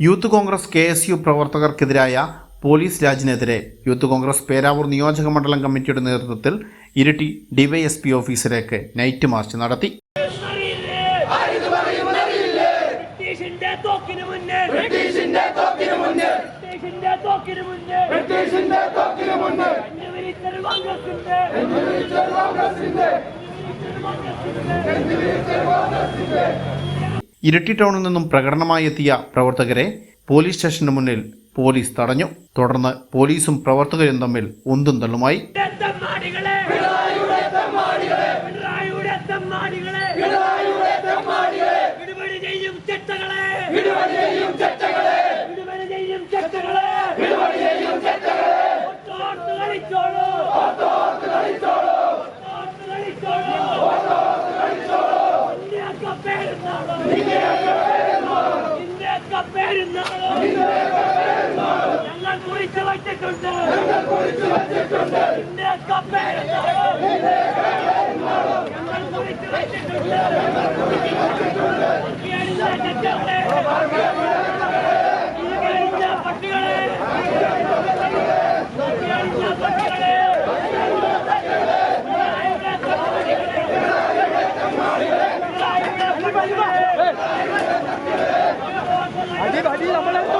Youth Congress K S U പ്രവർത്തകർക്കെതിരായ police രാജിനെതിരെ youth Congress Peravoor നിയോജക മണ്ഡലം കമ്മിറ്റിയുടെ നേതൃത്വത്തിൽ ഇരിട്ടി ഡിവൈഎസ്പി ഓഫീസിലേക്ക് നൈറ്റ് മാർച്ച് നടത്തി. ബ്രിട്ടീഷിന്റെ തോക്കിന് മുന്നേ. ബ്രിട്ടീഷിന്റെ തോക്കിന് മുന്നേ. ബ്രിട്ടീഷിന്റെ തോക്കിന് മുന്നേ. ബ്രിട്ടീഷിന്റെ തോക്കിന് മുന്നേ. കണ്ണുവിരിച്ചൊരു കോൺഗ്രസിന്റെ കണ്ണുവിരിച്ചൊരു കോൺഗ്രസിന്റെ ഇരട്ടി ടൗണിൽ നിന്നും പ്രകടനമായി എത്തിയ പ്രവർത്തകരെ പോലീസ് സ്റ്റേഷന് മുന്നിൽ പോലീസ് തടഞ്ഞു. തുടർന്ന് പോലീസും പ്രവർത്തകരും തമ്മിൽ ഒന്തും തള്ളുമായി. വച്ചിട്ടുണ്ട് ഞങ്ങൾ കുറിച്ച് വച്ചിട്ടുണ്ട് ഇന്ത്യക്ക പേരുന്നാളോ ഇന്ത്യക്ക പേരുന്നാളോ ഞങ്ങൾ കുറിച്ച് വച്ചിട്ടുണ്ട് ഞങ്ങൾ കുറിച്ച് വച്ചിട്ടുണ്ട് വർഗീയടിച്ച പട്ടികളെ വർഗീയടിച്ച പട്ടികളെ വർഗീയടിച്ച പട്ടികളെ പ്രസ്ഥാനത്തിന്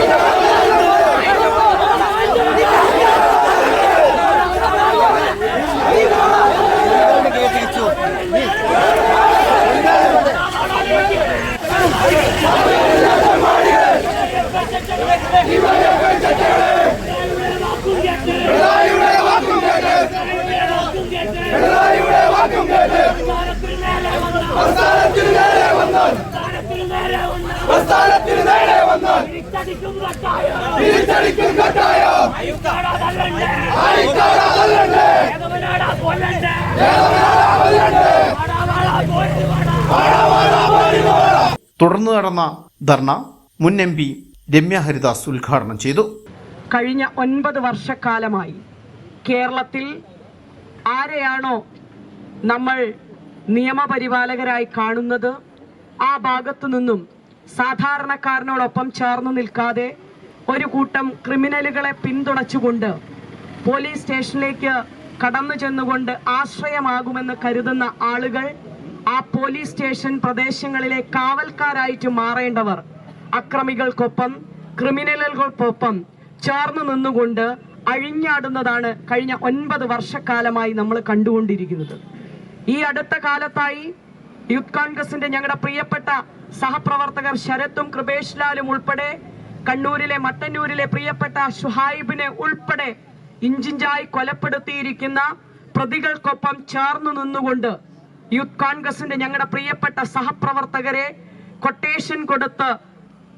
തിരിച്ചടിക്കും കട്ടായം തുടർന്ന് നടന്ന ധർണ മുൻ എം പി രമ്യ ഹരിദാസ് ഉദ്ഘാടനം ചെയ്തു. കഴിഞ്ഞ ഒൻപത് വർഷക്കാലമായി കേരളത്തിൽ ആരെയാണോ നമ്മൾ നിയമപരിപാലകരായി കാണുന്നത് ആ ഭാഗത്തു നിന്നും സാധാരണക്കാരനോടൊപ്പം ചേർന്ന് നിൽക്കാതെ ഒരു കൂട്ടം ക്രിമിനലുകളെ പിന്തുണച്ചുകൊണ്ട് പോലീസ് സ്റ്റേഷനിലേക്ക് കടന്നു ചെന്നുകൊണ്ട് ആശ്രയമാകുമെന്ന് കരുതുന്ന ആളുകൾ ആ പോലീസ് സ്റ്റേഷൻ പ്രദേശങ്ങളിലെ കാവൽക്കാരായിട്ട് മാറേണ്ടവർ അക്രമികൾക്കൊപ്പം ക്രിമിനലുകൾക്കൊപ്പം ചേർന്ന് നിന്നുകൊണ്ട് അഴിഞ്ഞാടുന്നതാണ് കഴിഞ്ഞ ഒൻപത് വർഷക്കാലമായി നമ്മൾ കണ്ടുകൊണ്ടിരിക്കുന്നത്. ഈ അടുത്ത കാലത്തായി യൂത്ത് കോൺഗ്രസിന്റെ ഞങ്ങളുടെ പ്രിയപ്പെട്ട സഹപ്രവർത്തകർ ശരത്തും കൃപേഷ് ലാലും ഉൾപ്പെടെ കണ്ണൂരിലെ മട്ടന്നൂരിലെ പ്രിയപ്പെട്ട ഷുഹൈബിനെ ഉൾപ്പെടെ ഇഞ്ചിഞ്ചായി കൊലപ്പെടുത്തിയിരിക്കുന്ന പ്രതികൾക്കൊപ്പം ചേർന്ന് നിന്നുകൊണ്ട് യൂത്ത് കോൺഗ്രസിന്റെ ഞങ്ങളുടെ പ്രിയപ്പെട്ട സഹപ്രവർത്തകരെ കൊട്ടേഷൻ കൊടുത്ത്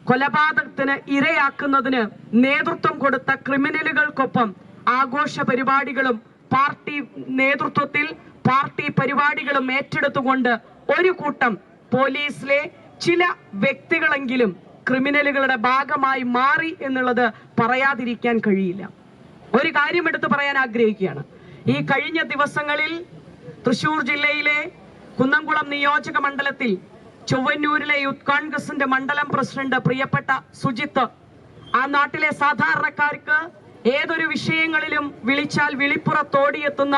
കൊലപാതകത്തിന് ഇരയാക്കുന്നതിന് നേതൃത്വം കൊടുത്ത ക്രിമിനലുകൾക്കൊപ്പം ആഘോഷ പരിപാടികളും പാർട്ടി നേതൃത്വത്തിൽ പാർട്ടി പരിപാടികളും ഏറ്റെടുത്തുകൊണ്ട് ഒരു കൂട്ടം പോലീസിലെ ചില വ്യക്തികളെങ്കിലും ക്രിമിനലുകളുടെ ഭാഗമായി മാറി എന്നുള്ളത് പറയാതിരിക്കാൻ കഴിയില്ല. ഒരു കാര്യം എടുത്തു പറയാൻ ആഗ്രഹിക്കുകയാണ്. ഈ കഴിഞ്ഞ ദിവസങ്ങളിൽ തൃശൂർ ജില്ലയിലെ കുന്നംകുളം നിയോജക മണ്ഡലത്തിൽ ചൊവ്വന്നൂരിലെ യൂത്ത് കോൺഗ്രസിന്റെ മണ്ഡലം പ്രസിഡന്റ് പ്രിയപ്പെട്ട സുജിത്ത് ആ നാട്ടിലെ സാധാരണക്കാർക്ക് ഏതൊരു വിഷയങ്ങളിലും വിളിച്ചാൽ വിളിപ്പുറത്തോടിയെത്തുന്ന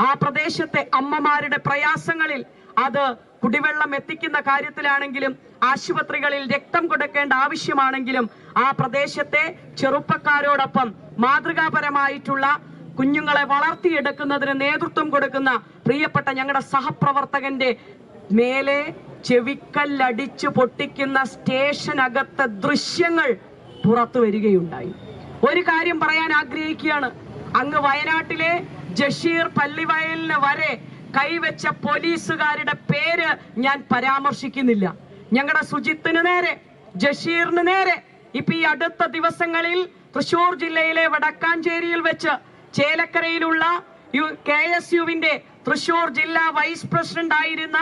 ആ പ്രദേശത്തെ അമ്മമാരുടെ പ്രയാസങ്ങളിൽ അത് കുടിവെള്ളം എത്തിക്കുന്ന കാര്യത്തിലാണെങ്കിലും ആശുപത്രികളിൽ രക്തം കൊടുക്കേണ്ട ആവശ്യമാണെങ്കിലും ആ പ്രദേശത്തെ ചെറുപ്പക്കാരോടൊപ്പം മാതൃകാപരമായിട്ടുള്ള കുഞ്ഞുങ്ങളെ വളർത്തിയെടുക്കുന്നതിന് നേതൃത്വം കൊടുക്കുന്ന പ്രിയപ്പെട്ട ഞങ്ങളുടെ സഹപ്രവർത്തകന്റെ മേലെ ചെവിക്കല്ലടിച്ചു പൊട്ടിക്കുന്ന സ്റ്റേഷനകത്തെ ദൃശ്യങ്ങൾ പുറത്തു വരികയുണ്ടായി. ഒരു കാര്യം പറയാൻ ആഗ്രഹിക്കുകയാണ്. അങ്ങ് വയനാട്ടിലെ ജഷീർ പള്ളിവയലിന് വരെ കൈവച്ച പോലീസുകാരുടെ പേര് ഞാൻ പരാമർശിക്കുന്നില്ല. ഞങ്ങളുടെ സുജിത്തിന് നേരെ ജഷീറിന് നേരെ ഇപ്പൊ ഈ അടുത്ത ദിവസങ്ങളിൽ തൃശൂർ ജില്ലയിലെ വടക്കാഞ്ചേരിയിൽ വെച്ച് ചേലക്കരയിലുള്ള യു കെ എസ് യുവിന്റെ തൃശൂർ ജില്ലാ വൈസ് പ്രസിഡന്റ് ആയിരുന്ന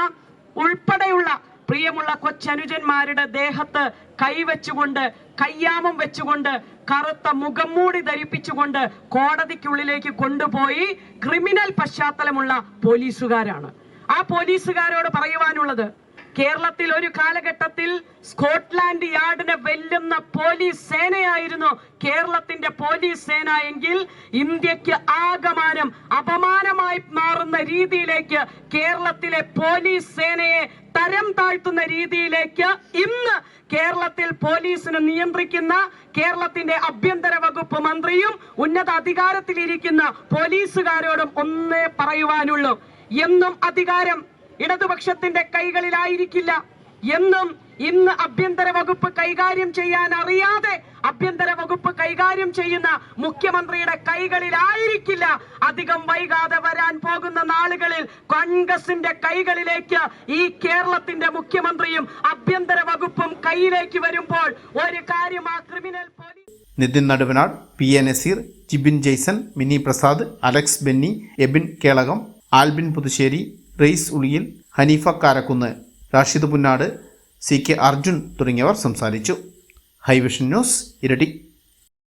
ഉൾപ്പെടെയുള്ള പ്രിയമുള്ള കൊച്ചനുജന്മാരുടെ ദേഹത്ത് കൈവച്ചുകൊണ്ട് കയ്യാമം വെച്ചുകൊണ്ട് കറുത്ത മുഖംമൂടി ധരിപ്പിച്ചുകൊണ്ട് കോടതിക്കുള്ളിലേക്ക് കൊണ്ടുപോയി ക്രിമിനൽ പശ്ചാത്തലമുള്ള പോലീസുകാരാണ്. ആ പോലീസുകാരോട് പറയുവാനുള്ളത് കേരളത്തിൽ ഒരു കാലഘട്ടത്തിൽ സ്കോട്ട്ലാൻഡ് യാർഡിനെ വെല്ലുന്ന പോലീസ് സേനയായിരുന്നു കേരളത്തിന്റെ പോലീസ് സേന എങ്കിൽ ഇന്ത്യയ്ക്ക് ആകമാനം അപമാനമായി മാറുന്ന രീതിയിലേക്ക് കേരളത്തിലെ പോലീസ് സേനയെ തരം താഴ്ത്തുന്ന രീതിയിലേക്ക് ഇന്ന് കേരളത്തിൽ പോലീസിനെ നിയന്ത്രിക്കുന്ന കേരളത്തിന്റെ ആഭ്യന്തര വകുപ്പ് മന്ത്രിയും ഉന്നത അധികാരത്തിലിരിക്കുന്ന പോലീസുകാരോടും ഒന്നേ പറയുവാനുള്ളൂ. എന്നും അധികാരം ഇടതുപക്ഷത്തിന്റെ കൈകളിലായിരിക്കില്ല. എന്നും ഇന്ന് ആഭ്യന്തര വകുപ്പ് കൈകാര്യം ചെയ്യാൻ അറിയാതെ ആഭ്യന്തര വകുപ്പ് കൈകാര്യം ചെയ്യുന്ന മുഖ്യമന്ത്രിയുടെ കൈകളിലായിരിക്കില്ല അധികം വൈകാതെ വരാൻ പോകുന്ന നാളുകളിൽ കോൺഗ്രസിന്റെ കൈകളിലേക്ക് ഈ കേരളത്തിന്റെ മുഖ്യമന്ത്രിയും ആഭ്യന്തര വകുപ്പും കൈയിലേക്ക് വരുമ്പോൾ ഒരു കാര്യം ആ criminal police Nithin Naduvanad P A Naseer Jibin Jaison Mini Prasad Alex Benny Ebin Kelakam Albin Puthussery Rais Uliyil Haneefa Karakkunnu. Rashid Punnad C K Arjun തുടങ്ങിയവർ സംസാരിച്ചു. ഹൈവിഷൻ ന്യൂസ് ഇരട്ടി.